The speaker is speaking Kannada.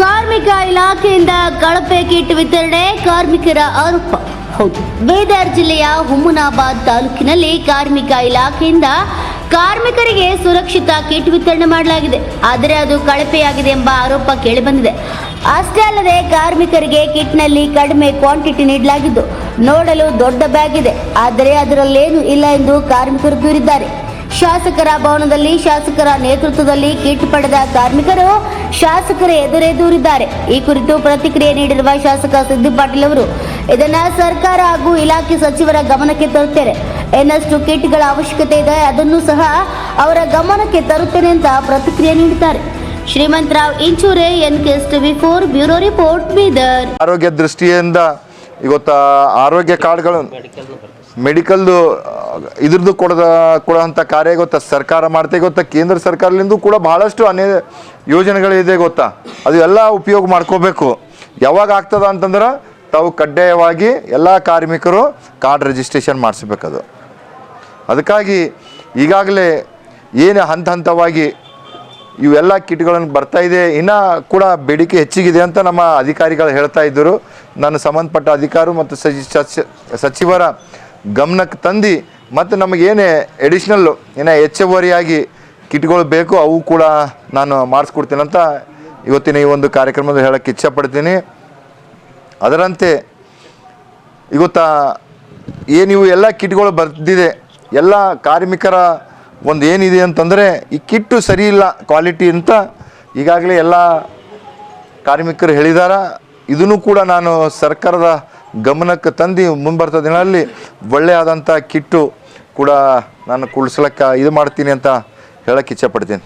ಕಾರ್ಮಿಕ ಇಲಾಖೆಯಿಂದ ಕಳಪೆ ಕಿಟ್ ವಿತರಣೆ ಕಾರ್ಮಿಕರ ಆರೋಪ. ಹೌದು. ಬೀದರ್ ಜಿಲ್ಲೆಯ ಹುಮ್ಮನಾಬಾದ್ ತಾಲೂಕಿನಲ್ಲಿ ಕಾರ್ಮಿಕ ಇಲಾಖೆಯಿಂದ ಕಾರ್ಮಿಕರಿಗೆ ಸುರಕ್ಷಿತ ಕಿಟ್ ವಿತರಣೆ ಮಾಡಲಾಗಿದೆ. ಆದರೆ ಅದು ಕಳಪೆಯಾಗಿದೆ ಎಂಬ ಆರೋಪ ಕೇಳಿಬಂದಿದೆ. ಅಷ್ಟೇ ಅಲ್ಲದೆ ಕಾರ್ಮಿಕರಿಗೆ ಕಿಟ್ನಲ್ಲಿ ಕಡಿಮೆ ಕ್ವಾಂಟಿಟಿ ನೀಡಲಾಗಿದ್ದು ನೋಡಲು ದೊಡ್ಡ ಬ್ಯಾಗ್ ಇದೆ. ಆದರೆ ಅದರಲ್ಲೇನು ಇಲ್ಲ ಎಂದು ಕಾರ್ಮಿಕರು ದೂರಿದ್ದಾರೆ. ಶಾಸಕರ ಭವನದಲ್ಲಿ ಶಾಸಕರ ನೇತೃತ್ವದಲ್ಲಿ ಕಿಟ್ ಪಡೆದ ಕಾರ್ಮಿಕರು ಶಾಸಕರ ಎದುರೇ ದೂರಿದ್ದಾರೆ. ಈ ಕುರಿತು ಪ್ರತಿಕ್ರಿಯೆ ನೀಡಿರುವ ಶಾಸಕ ಸಿದ್ದು ಪಾಟೀಲ್ ಅವರು, ಇದನ್ನ ಸರ್ಕಾರ ಹಾಗೂ ಇಲಾಖೆ ಸಚಿವರ ಗಮನಕ್ಕೆ ತರುತ್ತೇನೆ. ಇನ್ನಷ್ಟು ಕಿಟ್ಗಳ ಅವಶ್ಯಕತೆ ಇದೆ, ಅದನ್ನು ಸಹ ಅವರ ಗಮನಕ್ಕೆ ತರುತ್ತೇನೆ ಅಂತ ಪ್ರತಿಕ್ರಿಯೆ ನೀಡಿದ್ದಾರೆ. Shrimantrao Inchure N ಕೆಸ್ TV four, bureau report Bidar. ಆರೋಗ್ಯ ದೃಷ್ಟಿಯಿಂದ ಇವತ್ತು ಆರೋಗ್ಯ ಕಾರ್ಡ್ಗಳು ಮೆಡಿಕಲ್ದು, ಇದ್ರದ್ದು ಕೊಡದ, ಕೊಡೋಂಥ ಕಾರ್ಯ ಗೊತ್ತಾ? ಸರ್ಕಾರ ಮಾಡ್ತೇ ಗೊತ್ತಾ? ಕೇಂದ್ರ ಸರ್ಕಾರದಿಂದ ಕೂಡ ಬಹಳಷ್ಟು ಅನೇ ಯೋಜನೆಗಳಿದೆ ಗೊತ್ತಾ? ಅದು ಎಲ್ಲ ಉಪಯೋಗ ಮಾಡ್ಕೋಬೇಕು. ಯಾವಾಗ ಆಗ್ತದ ಅಂತಂದ್ರೆ ತಾವು ಕಡ್ಡಾಯವಾಗಿ ಎಲ್ಲ ಕಾರ್ಮಿಕರು ಕಾರ್ಡ್ ರಿಜಿಸ್ಟ್ರೇಷನ್ ಮಾಡಿಸ್ಬೇಕದು. ಅದಕ್ಕಾಗಿ ಈಗಾಗಲೇ ಏನು ಹಂತ ಹಂತವಾಗಿ ಇವೆಲ್ಲ ಕಿಟ್ಗಳನ್ನು ಬರ್ತಾ ಇದೆ. ಇನ್ನೂ ಕೂಡ ಬೇಡಿಕೆ ಹೆಚ್ಚಿಗಿದೆ ಅಂತ ನಮ್ಮ ಅಧಿಕಾರಿಗಳು ಹೇಳ್ತಾ ಇದ್ದರು. ನಾನು ಸಂಬಂಧಪಟ್ಟ ಅಧಿಕಾರಿ ಮತ್ತು ಸಚಿ ಸಚಿವರ ಗಮನಕ್ಕೆ ತಂದು ಮತ್ತು ನಮಗೇನೇ ಎಡಿಷ್ನಲ್ಲು ಏನೇ ಹೆಚ್ಚುವರಿಯಾಗಿ ಕಿಟ್ಗಳು ಬೇಕು, ಅವು ಕೂಡ ನಾನು ಮಾಡಿಸ್ಕೊಡ್ತೀನಿ ಅಂತ ಇವತ್ತಿನ ಈ ಒಂದು ಕಾರ್ಯಕ್ರಮದಲ್ಲಿ ಹೇಳೋಕ್ಕೆ ಇಚ್ಛಪಡ್ತೀನಿ. ಅದರಂತೆ ಇವತ್ತ ಏನು ಇವು ಎಲ್ಲ ಕಿಟ್ಗಳು ಬರ್ದಿದೆ, ಎಲ್ಲ ಕಾರ್ಮಿಕರ ಒಂದು ಏನಿದೆ ಅಂತಂದರೆ ಈ ಕಿಟ್ಟು ಸರಿ ಇಲ್ಲ ಕ್ವಾಲಿಟಿ ಅಂತ ಈಗಾಗಲೇ ಎಲ್ಲ ಕಾರ್ಮಿಕರು ಹೇಳಿದಾರ. ಇದನ್ನು ಕೂಡ ನಾನು ಸರ್ಕಾರದ ಗಮನಕ್ಕೆ ತಂದು ಮುಂಬರ್ತ ದಿನಗಳಲ್ಲಿ ಒಳ್ಳೆಯಾದಂಥ ಕಿಟ್ಟು ಕೂಡ ನಾನು ಕುಳ್ಸ್ಲಕ್ಕೆ ಇದು ಮಾಡ್ತೀನಿ ಅಂತ ಹೇಳಕ್ಕೆ ಇಚ್ಛಪಡ್ತೀನಿ